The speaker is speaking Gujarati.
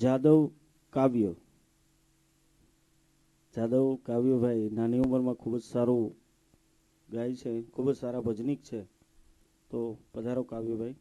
જાદવ કાવ્ય. જાદવ કાવ્યભાઈ નાની ઉંમરમાં ખૂબ જ સારું ગાય છે, ખૂબ જ સારા ભજનિક છે. તો પધારો કાવ્યભાઈ